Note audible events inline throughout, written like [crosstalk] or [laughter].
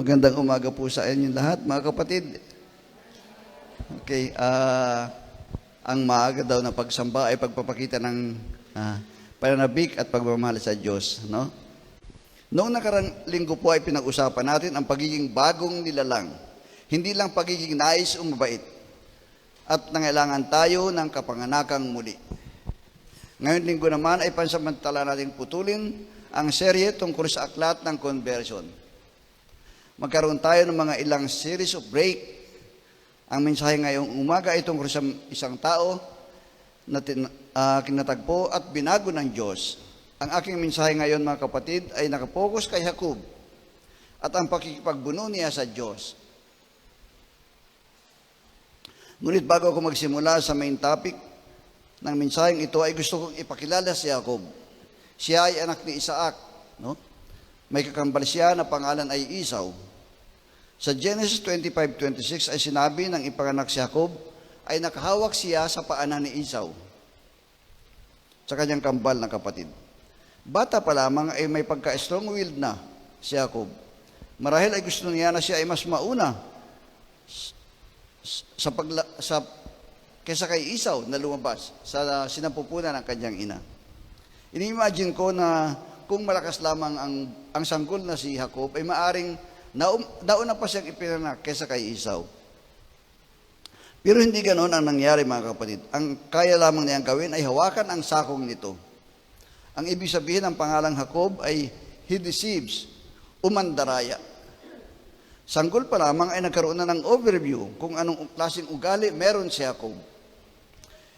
Magandang umaga po sa inyo lahat, mga kapatid. Okay, ah, ang maaga daw na pagsamba ay pagpapakita ng ah, pananabik at pagmamahal sa Diyos, no? Noong nakarang linggo po ay pinag-usapan natin ang pagiging bagong nilalang. Hindi lang pagiging nais o mabait. At nangailangan tayo ng kapanganakang muli. Ngayon linggo naman ay pansamantala nating putulin ang serye tungkol sa aklat ng conversion. Magkaroon tayo ng mga ilang series of break. Ang mensahe ngayong umaga ay tungkol sa isang tao na tin, ah, kinatagpo at binago ng Diyos. Ang aking mensahe ngayon mga kapatid ay nakapokus kay Jacob at ang pakikipagbuno niya sa Diyos. Ngunit bago ako magsimula sa main topic ng mensaheng ito ay gusto kong ipakilala si Jacob. Siya ay anak ni Isaac, no? May kakambal siya na pangalan ay Esau. Sa Genesis 25:26 ay sinabi ng ipanganak si Jacob ay nakahawak siya sa paanan ni Esau sa kanyang kambal na kapatid. Bata pa lamang ay may pagka-strong-willed na si Jacob. Marahil ay gusto niya na siya ay mas mauna sa pagla, sa kaysa kay Isaw na lumabas sa sinampupunan ng kanyang ina. Ini-imagine ko na kung malakas lamang ang ang sanggol na si Jacob ay maaring naum, nauna pa siyang ipinanak kaysa kay Isaw. Pero hindi ganoon ang nangyari mga kapatid. Ang kaya lamang niyang gawin ay hawakan ang sakong nito. Ang ibig sabihin ng pangalang Jacob ay he deceives, umandaraya. Sanggol pa lamang ay nagkaroon na ng overview kung anong klaseng ugali meron si Jacob.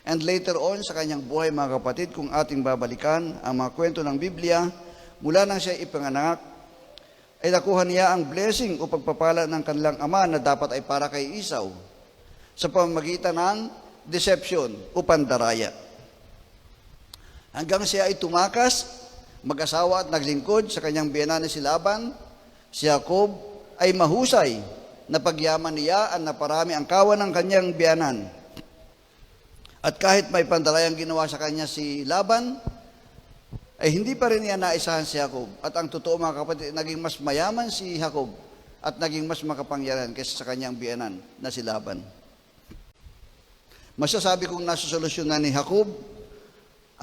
And later on sa kanyang buhay mga kapatid, kung ating babalikan ang mga kwento ng Biblia, mula nang siya ipanganak, ay nakuha niya ang blessing o pagpapala ng kanilang ama na dapat ay para kay Isaw sa pamamagitan ng deception o pandaraya. Hanggang siya ay tumakas, mag-asawa at naglingkod sa kanyang biyanan na si Laban, si Jacob ay mahusay na pagyaman niya at naparami ang kawan ng kanyang biyanan. At kahit may pandarayang ginawa sa kanya si Laban, ay hindi pa rin niya naisahan si Jacob. At ang totoo mga kapatid, naging mas mayaman si Jacob at naging mas makapangyarihan kaysa sa kanyang biyanan na si Laban. Masasabi kong nasusolusyonan ni Jacob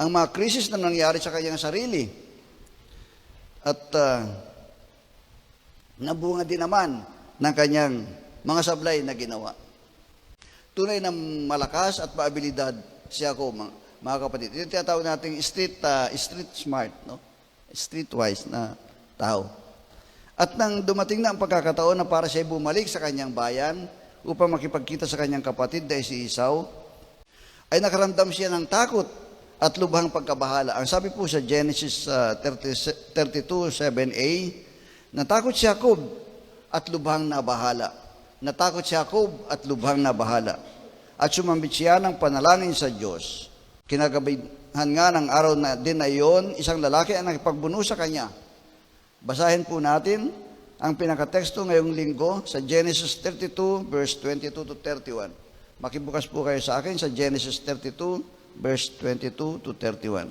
ang mga krisis na nangyari sa kanyang sarili. At uh, nabunga din naman ng kanyang mga sablay na ginawa. Tunay na malakas at paabilidad si Jacob, mga, kapatid. Ito tinatawag nating street, uh, street smart, no? streetwise na tao. At nang dumating na ang pagkakataon na para siya bumalik sa kanyang bayan upang makipagkita sa kanyang kapatid dahil si Isaw, ay nakaramdam siya ng takot at lubhang pagkabahala. Ang sabi po sa Genesis uh, 30, 32, 7a, natakot si Jacob at lubhang nabahala. Natakot si Jacob at lubhang nabahala. At sumambit siya ng panalangin sa Diyos. Kinagabihan nga ng araw na din na iyon, isang lalaki ang nakipagbuno sa kanya. Basahin po natin ang pinakateksto ngayong linggo sa Genesis 32, verse 22 to 31. Makibukas po kayo sa akin sa Genesis 32, verse 22 to 31.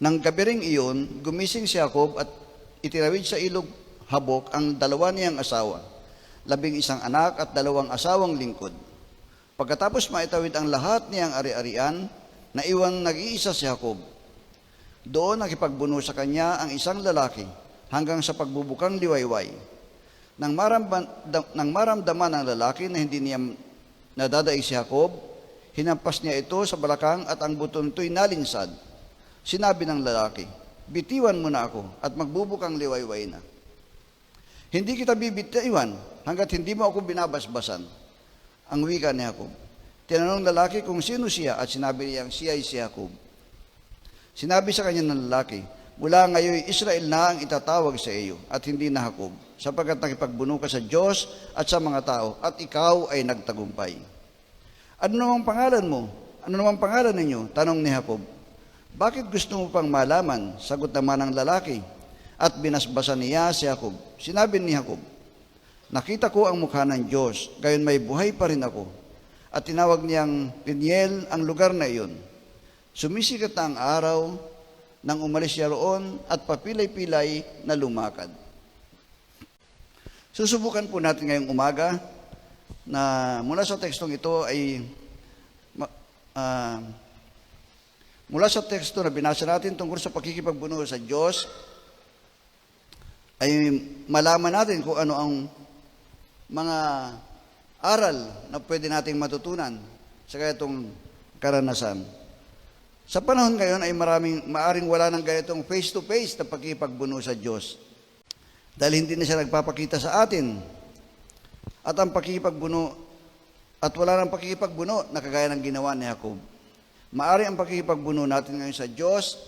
Nang gabiring iyon, gumising si Jacob at itirawid sa ilog habok ang dalawa niyang asawa, labing isang anak at dalawang asawang lingkod. Pagkatapos maitawid ang lahat niyang ari-arian, naiwan nag-iisa si Jacob. Doon nakipagbuno sa kanya ang isang lalaki hanggang sa pagbubukang liwayway. Nang, maramdaman, nang maramdaman ng lalaki na hindi niya nadadaig si Jacob, hinampas niya ito sa balakang at ang buton to'y nalinsad. Sinabi ng lalaki, bitiwan mo na ako at magbubukang liwayway na. Hindi kita bibitiwan hanggat hindi mo ako binabasbasan. Ang wika ni Jacob. Tinanong lalaki kung sino siya at sinabi niyang siya ay si Jacob. Sinabi sa kanya ng lalaki, mula ngayon Israel na ang itatawag sa iyo at hindi na Jacob, sapagkat nakipagbuno ka sa Diyos at sa mga tao at ikaw ay nagtagumpay. Ano namang pangalan mo? Ano namang pangalan ninyo? Tanong ni Jacob. Bakit gusto mo pang malaman? Sagot naman ng lalaki. At binasbasan niya si Jacob. Sinabi ni Jacob, Nakita ko ang mukha ng Diyos, gayon may buhay pa rin ako. At tinawag niyang Piniel ang lugar na iyon. Sumisikat na ang araw nang umalis siya roon at papilay-pilay na lumakad. Susubukan po natin ngayong umaga na mula sa tekstong ito ay ah, mula sa teksto na binasa natin tungkol sa pakikipagbuno sa Diyos ay malaman natin kung ano ang mga aral na pwede nating matutunan sa ganitong karanasan. Sa panahon ngayon ay maraming maaring wala ng ganitong face-to-face na pagkipagbuno sa Diyos. Dahil hindi na siya nagpapakita sa atin. At ang pakikipagbuno, at wala ng pakikipagbuno na kagaya ng ginawa ni Jacob. Maari ang pakikipagbuno natin ngayon sa Diyos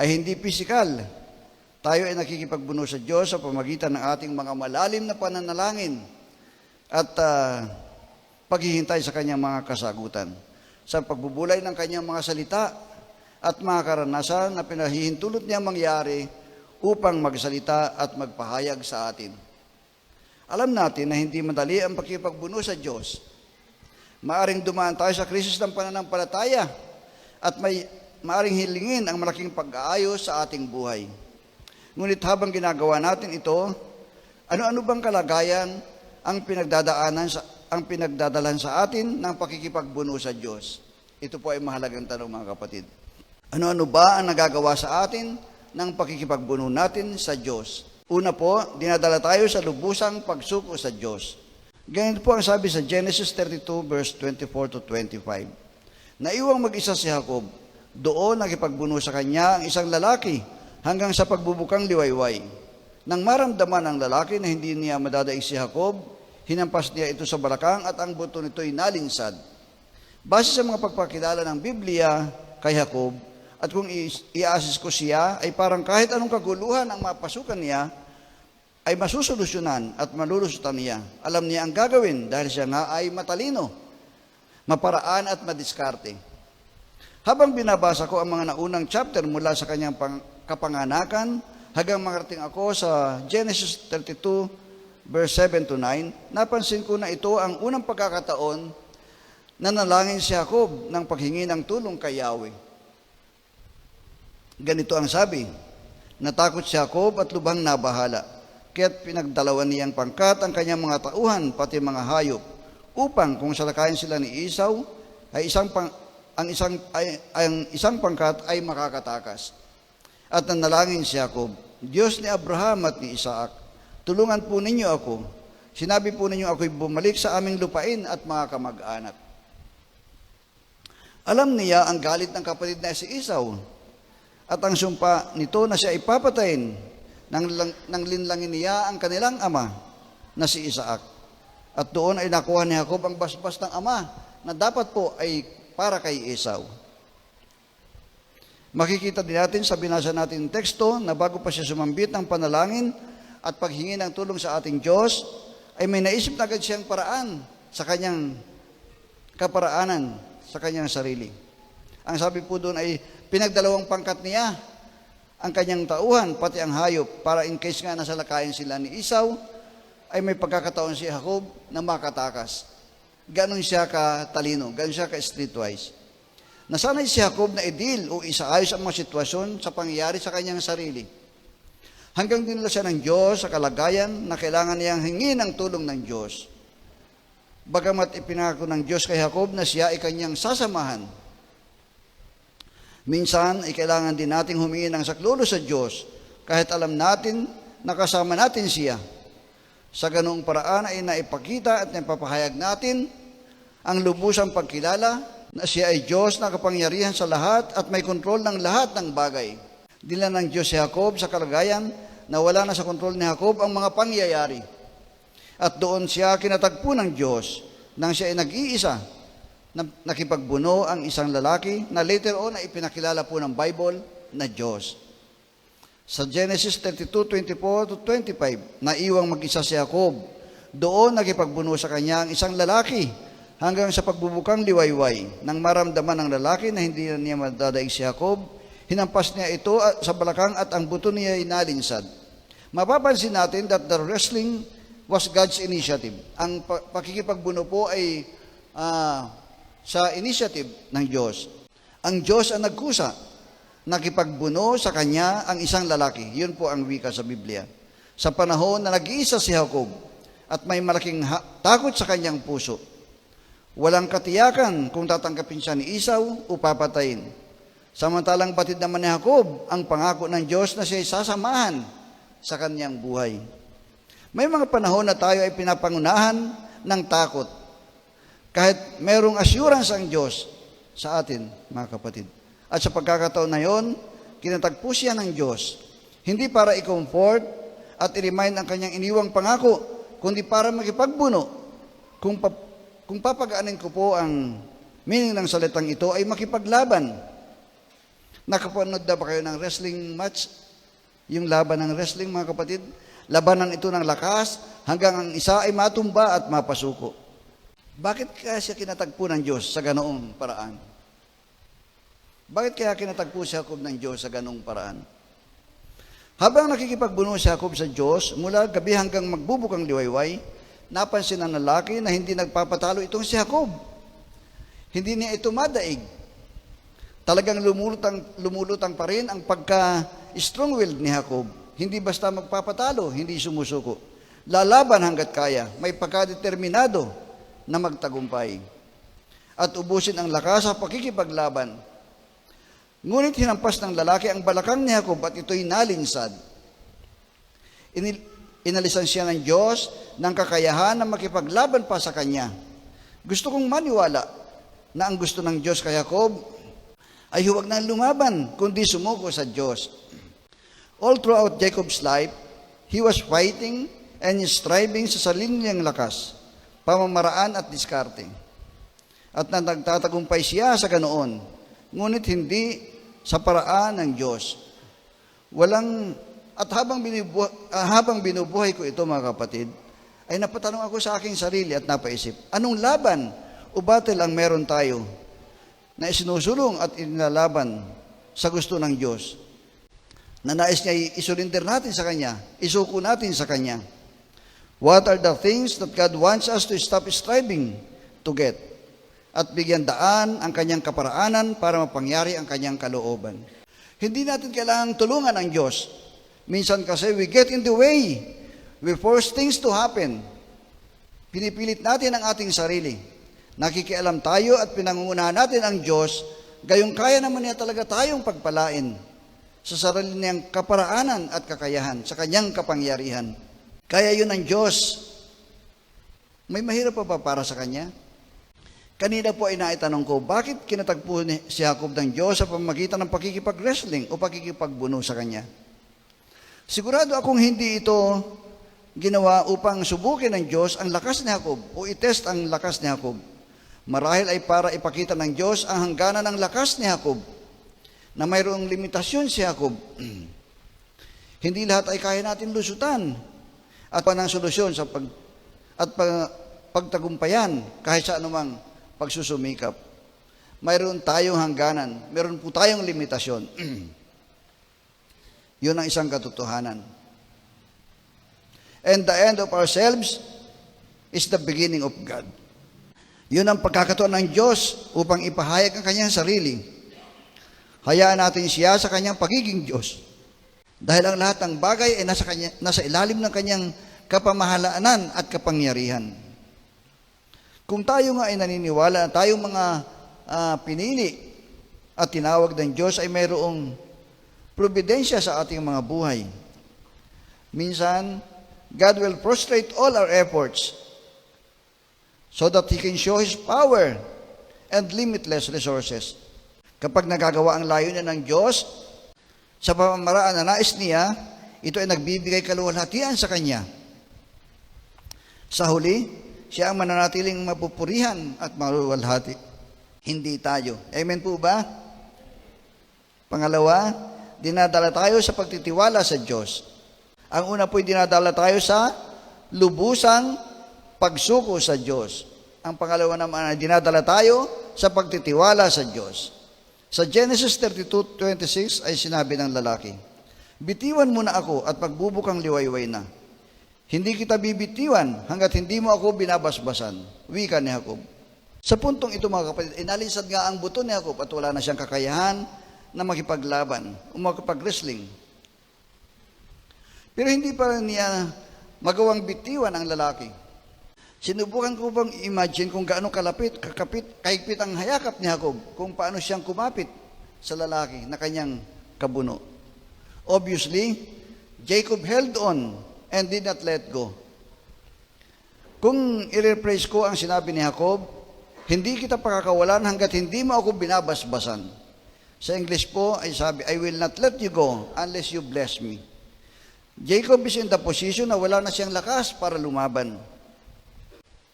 ay hindi pisikal. Tayo ay nakikipagbuno sa Diyos sa pamagitan ng ating mga malalim na pananalangin at ah, paghihintay sa kanyang mga kasagutan. Sa pagbubulay ng kanyang mga salita at mga karanasan na pinahihintulot niya mangyari upang magsalita at magpahayag sa atin. Alam natin na hindi madali ang pakipagbuno sa Diyos. Maaring dumaan tayo sa krisis ng pananampalataya at may maaring hilingin ang malaking pag-aayos sa ating buhay. Ngunit habang ginagawa natin ito, ano-ano bang kalagayan ang pinagdadaanan sa ang pinagdadalan sa atin ng pakikipagbuno sa Diyos? Ito po ay mahalagang tanong mga kapatid. Ano-ano ba ang nagagawa sa atin ng pakikipagbuno natin sa Diyos? Una po, dinadala tayo sa lubusang pagsuko sa Diyos. Ganito po ang sabi sa Genesis 32 verse 24 to 25. Naiwang mag-isa si Jacob. Doon nakipagbuno sa kanya ang isang lalaki hanggang sa pagbubukang liwayway. Nang maramdaman ng lalaki na hindi niya madadaig si Jacob, hinampas niya ito sa balakang at ang buto nito'y nalinsad. Base sa mga pagpakilala ng Biblia kay Jacob, at kung i- i-assist ko siya, ay parang kahit anong kaguluhan ang mapasukan niya, ay masusolusyonan at malulusutan niya. Alam niya ang gagawin dahil siya nga ay matalino, maparaan at madiskarte. Habang binabasa ko ang mga naunang chapter mula sa kanyang pang- kapanganakan hanggang makarating ako sa Genesis 32 verse 7 to 9, napansin ko na ito ang unang pagkakataon na nalangin si Jacob ng paghingi ng tulong kay Yahweh. Ganito ang sabi, natakot si Jacob at lubhang nabahala, kaya't pinagdalawan niyang pangkat ang kanyang mga tauhan, pati mga hayop, upang kung salakayin sila ni Isaw, ay isang pang, ang isang ay, ang isang pangkat ay makakatakas. At nanalangin si Jacob, Diyos ni Abraham at ni Isaac, tulungan po ninyo ako. Sinabi po ninyo ako'y bumalik sa aming lupain at mga kamag-anak. Alam niya ang galit ng kapatid na si Isaw at ang sumpa nito na siya ipapatayin nang, nang linlangin niya ang kanilang ama na si Isaac. At doon ay nakuha ni Jacob ang basbas ng ama na dapat po ay para kay Esau. Makikita din natin sa binasa natin teksto na bago pa siya sumambit ng panalangin at paghingi ng tulong sa ating Diyos, ay may naisip na agad siyang paraan sa kanyang kaparaanan sa kanyang sarili. Ang sabi po doon ay pinagdalawang pangkat niya ang kanyang tauhan, pati ang hayop, para in case nga nasa lakayin sila ni Isaw, ay may pagkakataon si Jacob na makatakas. Ganon siya ka-talino, ganon siya ka-streetwise. Nasanay si Jacob na idil o isaayos ang mga sitwasyon sa pangyayari sa kanyang sarili. Hanggang dinala siya ng Diyos sa kalagayan na kailangan niyang hingi ng tulong ng Diyos. Bagamat ipinangako ng Diyos kay Jacob na siya ay kanyang sasamahan. Minsan ay kailangan din nating humingi ng saklolo sa Diyos kahit alam natin na kasama natin siya. Sa ganoong paraan ay naipakita at naipapahayag natin ang lubusang pagkilala na siya ay Diyos na kapangyarihan sa lahat at may kontrol ng lahat ng bagay. Dila ng Diyos si Jacob sa kalagayan na wala na sa kontrol ni Jacob ang mga pangyayari. At doon siya kinatagpo ng Diyos nang siya ay nag-iisa na nakipagbuno ang isang lalaki na later on ay ipinakilala po ng Bible na Diyos. Sa Genesis 32:24 to 25, naiwang mag-isa si Jacob. Doon nakipagbuno sa kanya ang isang lalaki hanggang sa pagbubukang liwayway. Nang maramdaman ng lalaki na hindi na niya madadaig si Jacob, hinampas niya ito sa balakang at ang buto niya ay nalinsad. Mapapansin natin that the wrestling was God's initiative. Ang pa- pakikipagbuno po ay ah, sa initiative ng Diyos. Ang Diyos ang nagkusa, nakipagbuno sa kanya ang isang lalaki. Yun po ang wika sa Biblia. sa panahon na nag-iisa si Jacob at may malaking takot sa kanyang puso. Walang katiyakan kung tatanggapin siya ni Isaw o papatayin. Samantalang batid naman ni Jacob ang pangako ng Diyos na siya'y sasamahan sa kanyang buhay. May mga panahon na tayo ay pinapangunahan ng takot. Kahit merong assurance ang Diyos sa atin, mga kapatid. At sa pagkakataon na yon, kinatagpo siya ng Diyos. Hindi para i-comfort at i-remind ang kanyang iniwang pangako, kundi para makipagbuno. Kung, pa, kung papagaanin ko po ang meaning ng salitang ito ay makipaglaban. Nakapanood na ba kayo ng wrestling match? Yung laban ng wrestling, mga kapatid? Labanan ito ng lakas hanggang ang isa ay matumba at mapasuko. Bakit kaya siya kinatagpo ng Diyos sa ganoong paraan? Bakit kaya kinatagpo si Jacob ng Diyos sa ganoong paraan? Habang nakikipagbuno si Jacob sa Diyos, mula gabi hanggang magbubukang liwayway, napansin ng lalaki na hindi nagpapatalo itong si Jacob. Hindi niya ito madaig. Talagang lumulutang, lumulutang pa rin ang pagka-strong-willed ni Jacob. Hindi basta magpapatalo, hindi sumusuko. Lalaban hanggat kaya, may pagkadeterminado na magtagumpay. At ubusin ang lakas sa pakikipaglaban. Ngunit hinampas ng lalaki ang balakang ni Jacob at ito'y nalinsad. Inil- inalisan siya ng Diyos ng kakayahan na makipaglaban pa sa kanya. Gusto kong maniwala na ang gusto ng Diyos kay Jacob ay huwag na lumaban, kundi sumuko sa Diyos. All throughout Jacob's life, he was fighting and striving sa sarili niyang lakas, pamamaraan at diskarte. At na nagtatagumpay siya sa ganoon, ngunit hindi sa paraan ng Diyos. Walang, at habang, binubuhay, habang binubuhay ko ito mga kapatid, ay napatanong ako sa aking sarili at napaisip, anong laban o battle ang meron tayo na isinusulong at inilalaban sa gusto ng Diyos? Na nais niya isulinder natin sa Kanya, isuko natin sa Kanya. What are the things that God wants us to stop striving to get? At bigyan daan ang kanyang kaparaanan para mapangyari ang kanyang kalooban. Hindi natin kailangang tulungan ang Diyos. Minsan kasi we get in the way. We force things to happen. Pinipilit natin ang ating sarili. Nakikialam tayo at pinangungunahan natin ang Diyos, gayong kaya naman niya talaga tayong pagpalain sa sarili niyang kaparaanan at kakayahan, sa kanyang kapangyarihan. Kaya yun ang Diyos. May mahirap pa ba para sa Kanya? Kanina po ay naitanong ko, bakit kinatagpo si Jacob ng Diyos sa pamagitan ng pakikipag-wrestling o pakikipagbuno sa Kanya? Sigurado akong hindi ito ginawa upang subukin ng Diyos ang lakas ni Jacob o itest ang lakas ni Jacob. Marahil ay para ipakita ng Diyos ang hangganan ng lakas ni Jacob na mayroong limitasyon si Jacob. [clears throat] hindi lahat ay kaya natin lusutan at pa ng solusyon sa pag at pag, pagtagumpayan kahit sa anumang pagsusumikap. Mayroon tayong hangganan, mayroon po tayong limitasyon. [clears throat] Yun ang isang katotohanan. And the end of ourselves is the beginning of God. Yun ang pagkakataon ng Diyos upang ipahayag ang kanyang sarili. Hayaan natin siya sa kanyang pagiging Diyos. Dahil ang lahat ng bagay ay nasa, kanya, nasa ilalim ng kanyang kapamahalaanan at kapangyarihan. Kung tayo nga ay naniniwala na tayong mga ah, pinili at tinawag ng Diyos ay mayroong providensya sa ating mga buhay. Minsan, God will frustrate all our efforts so that He can show His power and limitless resources. Kapag nagagawa ang layunin ng Diyos sa pamamaraan na nais niya, ito ay nagbibigay kaluwalhatian sa Kanya. Sa huli, siya ang mananatiling mapupurihan at maluwalhati. Hindi tayo. Amen po ba? Pangalawa, dinadala tayo sa pagtitiwala sa Diyos. Ang una po, dinadala tayo sa lubusang pagsuko sa Diyos. Ang pangalawa naman, dinadala tayo sa pagtitiwala sa Diyos. Sa Genesis 32:26 ay sinabi ng lalaki, Bitiwan mo na ako at pagbubukang liwayway na. Hindi kita bibitiwan hanggat hindi mo ako binabasbasan. Wika ni Jacob. Sa puntong ito mga kapatid, inalisad nga ang buto ni Jacob at wala na siyang kakayahan na makipaglaban o makipag-wrestling. Pero hindi pa rin niya magawang bitiwan ang lalaki. Sinubukan ko bang imagine kung gaano kalapit, kakapit, kahigpit ang hayakap ni Jacob, kung paano siyang kumapit sa lalaki na kanyang kabuno. Obviously, Jacob held on and did not let go. Kung i-rephrase ko ang sinabi ni Jacob, hindi kita pakakawalan hanggat hindi mo ako binabasbasan. Sa English po ay sabi, I will not let you go unless you bless me. Jacob is in the position na wala na siyang lakas para lumaban.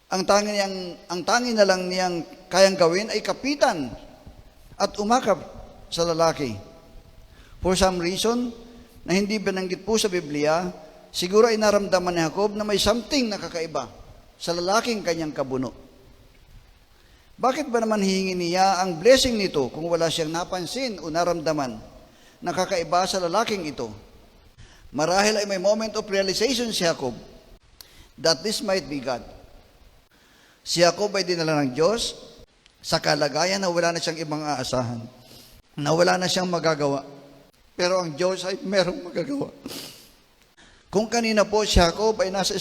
Ang tangi niyang ang tangi na lang niyang kayang gawin ay kapitan at umakap sa lalaki. For some reason na hindi binanggit po sa Biblia, siguro ay naramdaman ni Jacob na may something na kakaiba sa lalaking kanyang kabuno. Bakit ba naman hihingi niya ang blessing nito kung wala siyang napansin o naramdaman na kakaiba sa lalaking ito? Marahil ay may moment of realization si Jacob that this might be God. Si Jacob ay dinala ng Diyos sa kalagayan na wala na siyang ibang aasahan, na wala na siyang magagawa. Pero ang Diyos ay merong magagawa. Kung kanina po si Jacob ay nasa,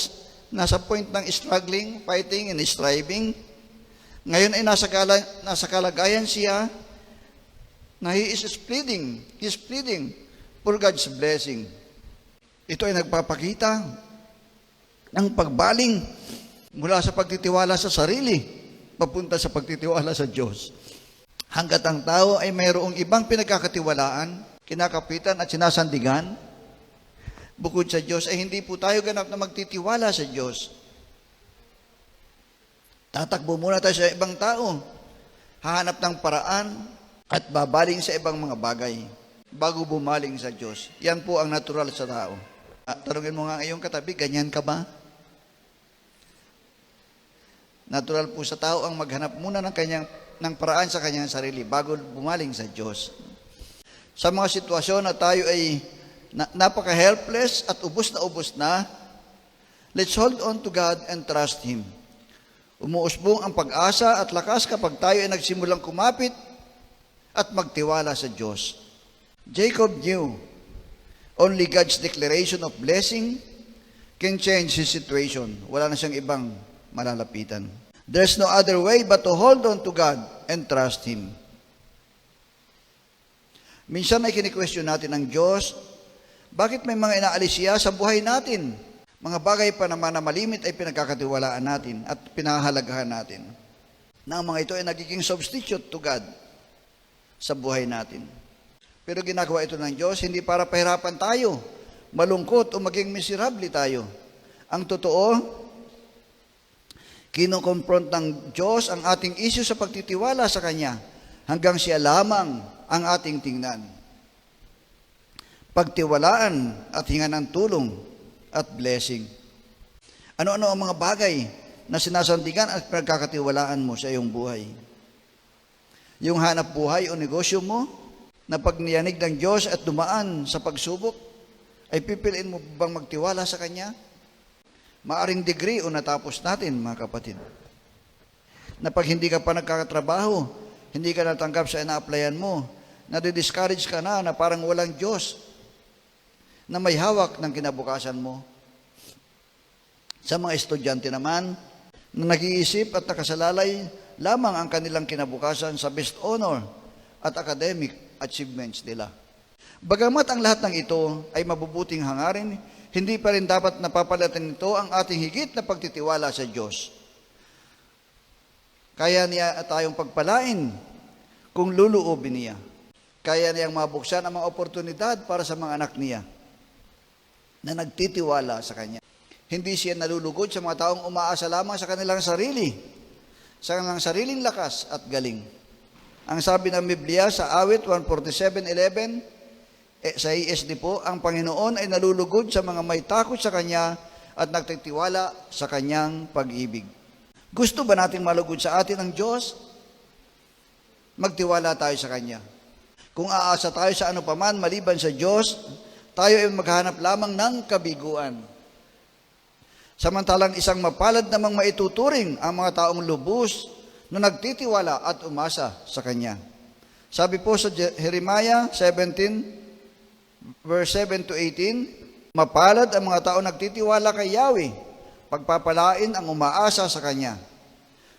nasa point ng struggling, fighting, and striving, ngayon ay nasa, kala, nasa kalagayan siya na he is pleading, he is pleading for God's blessing. Ito ay nagpapakita ng pagbaling mula sa pagtitiwala sa sarili papunta sa pagtitiwala sa Diyos. Hanggat ang tao ay mayroong ibang pinagkakatiwalaan, kinakapitan at sinasandigan, bukod sa Diyos ay hindi po tayo ganap na magtitiwala sa Diyos. Tatakbo muna tayo sa ibang tao, hahanap ng paraan at babaling sa ibang mga bagay bago bumaling sa Diyos. Yan po ang natural sa tao. Ah, tanungin mo nga ngayong katabi, ganyan ka ba? Natural po sa tao ang maghanap muna ng kanyang ng paraan sa kanyang sarili bago bumaling sa Diyos. Sa mga sitwasyon na tayo ay na, napaka-helpless at ubos na ubos na, let's hold on to God and trust Him. Umuusbong ang pag-asa at lakas kapag tayo ay nagsimulang kumapit at magtiwala sa Diyos. Jacob knew only God's declaration of blessing can change his situation. Wala na siyang ibang malalapitan. There's no other way but to hold on to God and trust Him. Minsan ay kini-question natin ang Diyos, bakit may mga inaalis siya sa buhay natin? Mga bagay pa naman na malimit ay pinagkakatiwalaan natin at pinahahalagahan natin. Na ang mga ito ay nagiging substitute to God sa buhay natin. Pero ginagawa ito ng Diyos hindi para pahirapan tayo, malungkot o maging miserable tayo. Ang totoo, Kinokonfront ng Diyos ang ating issue sa pagtitiwala sa Kanya hanggang siya lamang ang ating tingnan. Pagtiwalaan at hinga ng tulong at blessing. Ano-ano ang mga bagay na sinasandigan at pagkakatiwalaan mo sa iyong buhay? Yung hanap buhay o negosyo mo na pag niyanig ng Diyos at dumaan sa pagsubok, ay pipiliin mo bang magtiwala sa Kanya? Maaring degree o natapos natin, mga kapatid. Na pag hindi ka pa nagkakatrabaho, hindi ka natanggap sa ina-applyan mo, nade-discourage ka na na parang walang Diyos na may hawak ng kinabukasan mo. Sa mga estudyante naman, na nag-iisip at nakasalalay lamang ang kanilang kinabukasan sa best honor at academic achievements nila. Bagamat ang lahat ng ito ay mabubuting hangarin, hindi pa rin dapat napapalatin nito ang ating higit na pagtitiwala sa Diyos. Kaya niya tayong pagpalain kung luluobin niya. Kaya niyang mabuksan ang mga oportunidad para sa mga anak niya na nagtitiwala sa Kanya. Hindi siya nalulugod sa mga taong umaasa lamang sa kanilang sarili, sa kanilang sariling lakas at galing. Ang sabi ng Biblia sa awit 147.11, eh, sa ESD po, ang Panginoon ay nalulugod sa mga may takot sa Kanya at nagtitiwala sa Kanyang pag-ibig. Gusto ba nating malugod sa atin ang Diyos? Magtiwala tayo sa Kanya. Kung aasa tayo sa ano paman maliban sa Diyos, tayo ay maghanap lamang ng kabiguan. Samantalang isang mapalad namang maituturing ang mga taong lubos na nagtitiwala at umasa sa Kanya. Sabi po sa Jeremiah 17, verse 7 to 18, Mapalad ang mga tao nagtitiwala kay Yahweh, pagpapalain ang umaasa sa Kanya.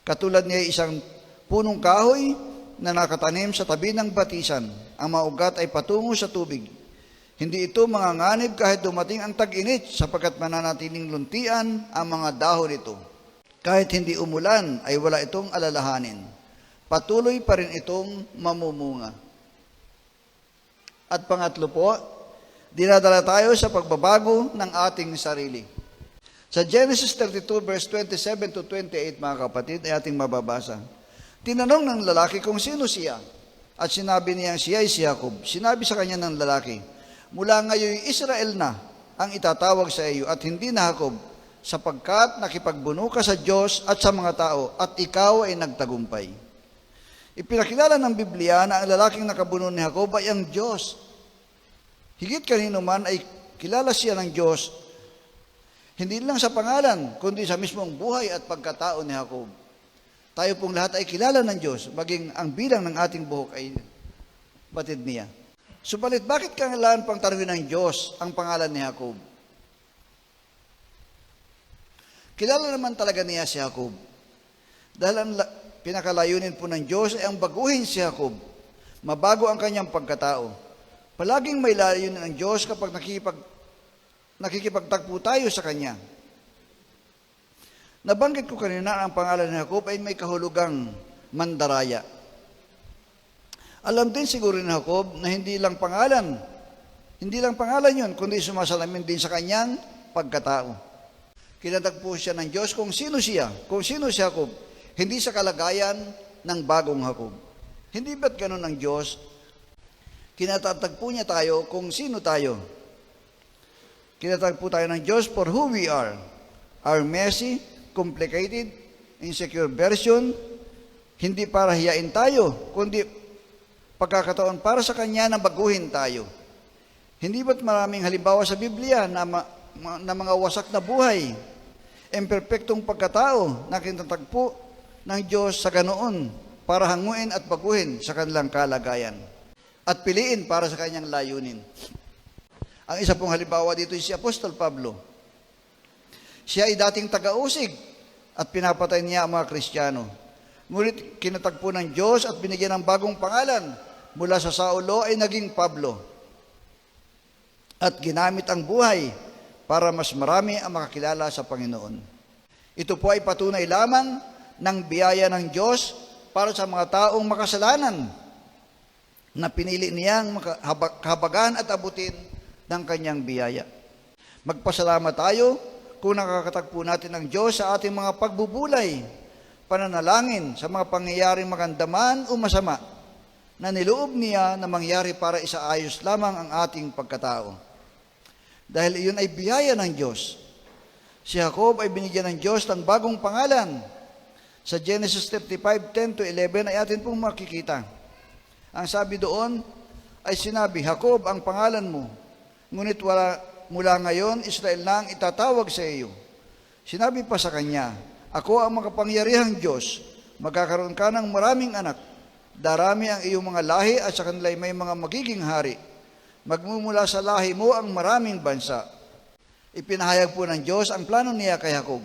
Katulad niya isang punong kahoy na nakatanim sa tabi ng batisan. Ang maugat ay patungo sa tubig. Hindi ito manganganib kahit dumating ang tag-init sapagkat mananatiling luntian ang mga dahon nito. Kahit hindi umulan ay wala itong alalahanin. Patuloy pa rin itong mamumunga. At pangatlo po, dinadala tayo sa pagbabago ng ating sarili. Sa Genesis 32 verse 27 to 28 mga kapatid ay ating mababasa. Tinanong ng lalaki kung sino siya at sinabi niya siya ay si Jacob. Sinabi sa kanya ng lalaki, mula ngayon Israel na ang itatawag sa iyo at hindi na Jacob sapagkat nakipagbuno ka sa Diyos at sa mga tao at ikaw ay nagtagumpay. Ipinakilala ng Biblia na ang lalaking nakabuno ni Jacob ay ang Diyos. Higit kanino man ay kilala siya ng Diyos, hindi lang sa pangalan, kundi sa mismong buhay at pagkatao ni Jacob. Tayo pong lahat ay kilala ng Diyos, maging ang bilang ng ating buhok ay batid niya. Subalit, bakit kailangan pang tanungin ng Diyos ang pangalan ni Jacob? Kilala naman talaga niya si Jacob. Dahil ang la- pinakalayunin po ng Diyos ay ang baguhin si Jacob. Mabago ang kanyang pagkatao. Palaging may layunin ng Diyos kapag nakikipag, nakikipagtagpo tayo sa Kanya. Nabanggit ko kanina ang pangalan ni Jacob ay may kahulugang mandaraya. Alam din siguro ni Jacob na hindi lang pangalan, hindi lang pangalan yun, kundi sumasalamin din sa kanyang pagkatao. Kinatagpo siya ng Diyos kung sino siya, kung sino si Jacob, hindi sa kalagayan ng bagong Jacob. Hindi ba't ganun ang Diyos? Kinatatagpo niya tayo kung sino tayo. Kinatagpo tayo ng Diyos for who we are. Our messy, complicated, insecure version, hindi para hiyain tayo, kundi pagkakataon para sa Kanya na baguhin tayo. Hindi ba't maraming halimbawa sa Biblia na, ma- ma- na mga wasak na buhay, imperpektong pagkatao na kinatagpo ng Diyos sa ganoon para hanguin at baguhin sa kanilang kalagayan at piliin para sa kanyang layunin. Ang isa pong halimbawa dito ay si Apostol Pablo. Siya ay dating taga-usig at pinapatay niya ang mga Kristiyano. Ngunit kinatagpo ng Diyos at binigyan ng bagong pangalan mula sa Saulo ay naging Pablo. At ginamit ang buhay para mas marami ang makakilala sa Panginoon. Ito po ay patunay lamang ng biyaya ng Diyos para sa mga taong makasalanan na pinili niyang kahabagan at abutin ng kanyang biyaya. Magpasalamat tayo kung nakakatagpo natin ng Diyos sa ating mga pagbubulay, pananalangin sa mga pangyayaring magandaman o masama na niloob niya na mangyari para isaayos lamang ang ating pagkatao. Dahil iyon ay biyaya ng Diyos. Si Jacob ay binigyan ng Diyos ng bagong pangalan. Sa Genesis 35, 10 to 11 ay atin pong makikita. Ang sabi doon ay sinabi, Jacob ang pangalan mo, ngunit wala, mula ngayon Israel na ang itatawag sa iyo. Sinabi pa sa kanya, Ako ang makapangyarihang Diyos, magkakaroon ka ng maraming anak, darami ang iyong mga lahi at sa kanila ay may mga magiging hari. Magmumula sa lahi mo ang maraming bansa. Ipinahayag po ng Diyos ang plano niya kay Jacob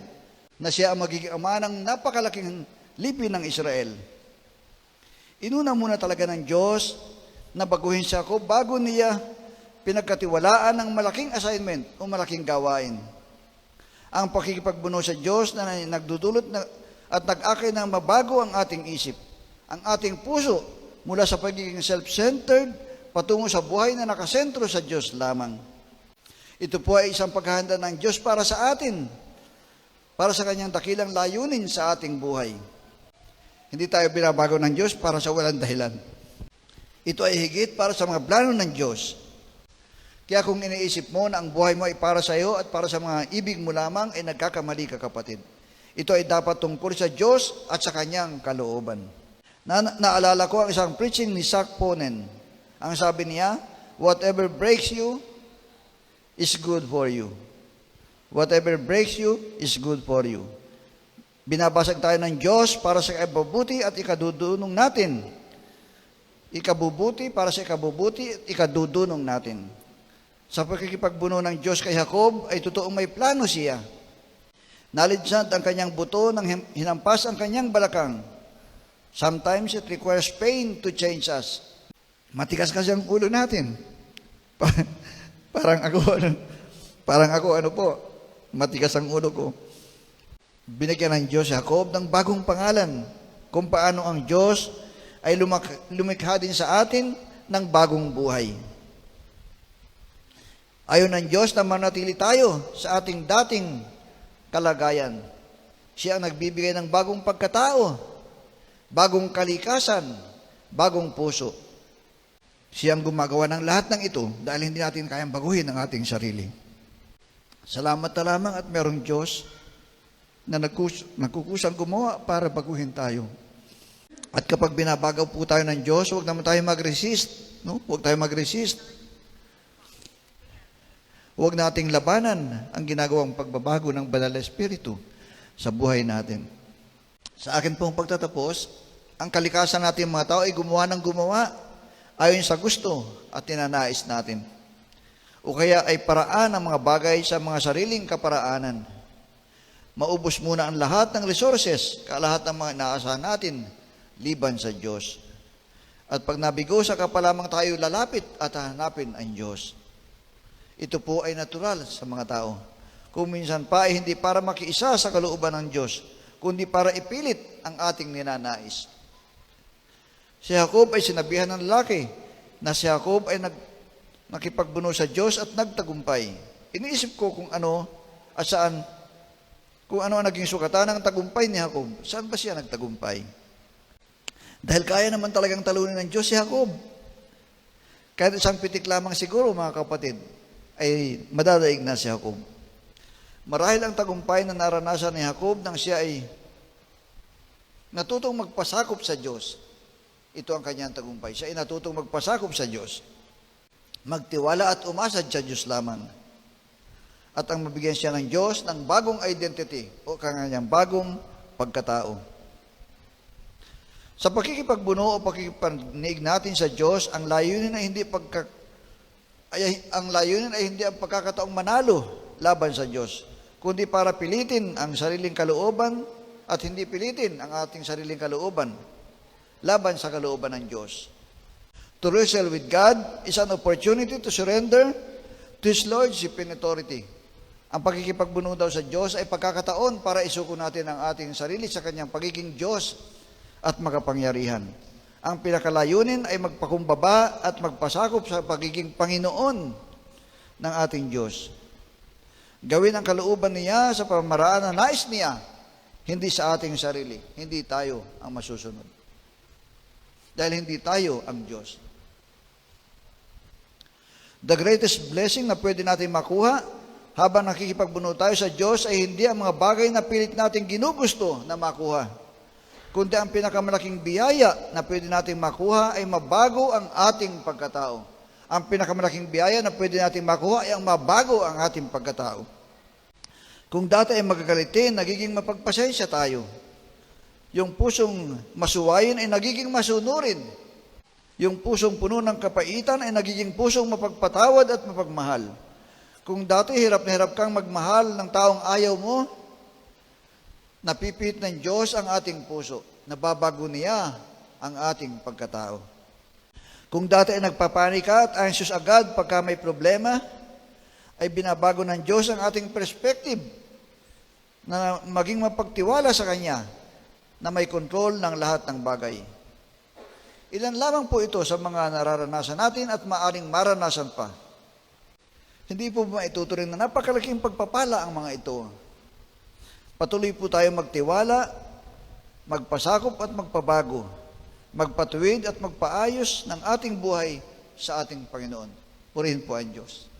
na siya ang magiging ama ng napakalaking lipi ng Israel. Inuna muna talaga ng Diyos na baguhin siya ako bago niya pinagkatiwalaan ng malaking assignment o malaking gawain. Ang pakikipagbuno sa Diyos na nagdudulot na, at nag-akay ng mabago ang ating isip, ang ating puso mula sa pagiging self-centered patungo sa buhay na nakasentro sa Diyos lamang. Ito po ay isang paghahanda ng Diyos para sa atin, para sa kanyang dakilang layunin sa ating buhay. Hindi tayo binabago ng Diyos para sa walang dahilan. Ito ay higit para sa mga plano ng Diyos. Kaya kung iniisip mo na ang buhay mo ay para sa iyo at para sa mga ibig mo lamang, ay nagkakamali ka kapatid. Ito ay dapat tungkol sa Diyos at sa Kanyang kalooban. Na naalala ko ang isang preaching ni Zach Ponen. Ang sabi niya, whatever breaks you is good for you. Whatever breaks you is good for you. Binabasag tayo ng Diyos para sa ikabubuti at ikadudunong natin. Ikabubuti para sa ikabubuti at ikadudunong natin. Sa pagkikipagbuno ng Diyos kay Jacob ay totoong may plano siya. Nalidsad ang kanyang buto nang hinampas ang kanyang balakang. Sometimes it requires pain to change us. Matigas kasi ang ulo natin. Pa- [laughs] parang ako, ano, parang ako, ano po, matigas ang ulo ko. Binigyan ng Diyos si Jacob ng bagong pangalan kung paano ang Diyos ay lumak- lumikha din sa atin ng bagong buhay. Ayon ng Diyos na manatili tayo sa ating dating kalagayan. Siya ang nagbibigay ng bagong pagkatao, bagong kalikasan, bagong puso. Siya ang gumagawa ng lahat ng ito dahil hindi natin kayang baguhin ang ating sarili. Salamat na lamang at merong Diyos na nagkus- nagkukusang gumawa para baguhin tayo. At kapag binabagaw po tayo ng Diyos, huwag naman tayo mag-resist. No? Huwag tayo mag-resist. Huwag nating labanan ang ginagawang pagbabago ng Banal na Espiritu sa buhay natin. Sa akin pong pagtatapos, ang kalikasan natin mga tao ay gumawa ng gumawa ayon sa gusto at tinanais natin. O kaya ay paraan ang mga bagay sa mga sariling kaparaanan. Maubos muna ang lahat ng resources, kalahat ng mga inaasahan natin, liban sa Diyos. At pag nabigo sa kapalamang tayo lalapit at hanapin ang Diyos. Ito po ay natural sa mga tao. Kung minsan pa ay hindi para makiisa sa kalooban ng Diyos, kundi para ipilit ang ating ninanais. Si Jacob ay sinabihan ng lalaki na si Jacob ay nag, nakipagbuno sa Diyos at nagtagumpay. Iniisip ko kung ano at saan, kung ano ang naging sukatan ng tagumpay ni Jacob. Saan ba siya nagtagumpay? Dahil kaya naman talagang talunin ng Diyos si Jacob. Kahit isang pitik lamang siguro, mga kapatid, ay madadaig na si Jacob. Marahil ang tagumpay na naranasan ni Jacob nang siya ay natutong magpasakop sa Diyos. Ito ang kanyang tagumpay. Siya ay natutong magpasakop sa Diyos. Magtiwala at umasad sa Diyos lamang. At ang mabigyan siya ng Diyos ng bagong identity o kanyang bagong pagkatao. Sa pakikipagbuno o pakikipanig natin sa Diyos, ang layunin ay hindi pagka, ay, ang layunin ay hindi ang pagkakataong manalo laban sa Diyos, kundi para pilitin ang sariling kalooban at hindi pilitin ang ating sariling kalooban laban sa kalooban ng Diyos. To wrestle with God is an opportunity to surrender to His Lordship and authority. Ang pagkikipagbuno daw sa Diyos ay pagkakataon para isuko natin ang ating sarili sa kanyang pagiging Diyos at makapangyarihan. Ang pinakalayunin ay magpakumbaba at magpasakop sa pagiging Panginoon ng ating Diyos. Gawin ang kalooban niya sa pamaraan na nais niya, hindi sa ating sarili. Hindi tayo ang masusunod. Dahil hindi tayo ang Diyos. The greatest blessing na pwede natin makuha habang nakikipagbuno tayo sa Diyos ay hindi ang mga bagay na pilit natin ginugusto na makuha. Kundi ang pinakamalaking biyaya na pwede natin makuha ay mabago ang ating pagkatao. Ang pinakamalaking biyaya na pwede natin makuha ay ang mabago ang ating pagkatao. Kung dati ay magagalitin, nagiging mapagpasensya tayo. Yung pusong masuwayin ay nagiging masunurin. Yung pusong puno ng kapaitan ay nagiging pusong mapagpatawad at mapagmahal. Kung dati hirap na hirap kang magmahal ng taong ayaw mo, napipit ng Diyos ang ating puso. Nababago niya ang ating pagkatao. Kung dati ay nagpapanik ka at anxious agad pagka may problema, ay binabago ng Diyos ang ating perspective na maging mapagtiwala sa Kanya na may kontrol ng lahat ng bagay. Ilan lamang po ito sa mga nararanasan natin at maaring maranasan pa. Hindi po maituturing na napakalaking pagpapala ang mga ito. Patuloy po tayo magtiwala, magpasakop at magpabago, magpatuwid at magpaayos ng ating buhay sa ating Panginoon. Purihin po ang Diyos.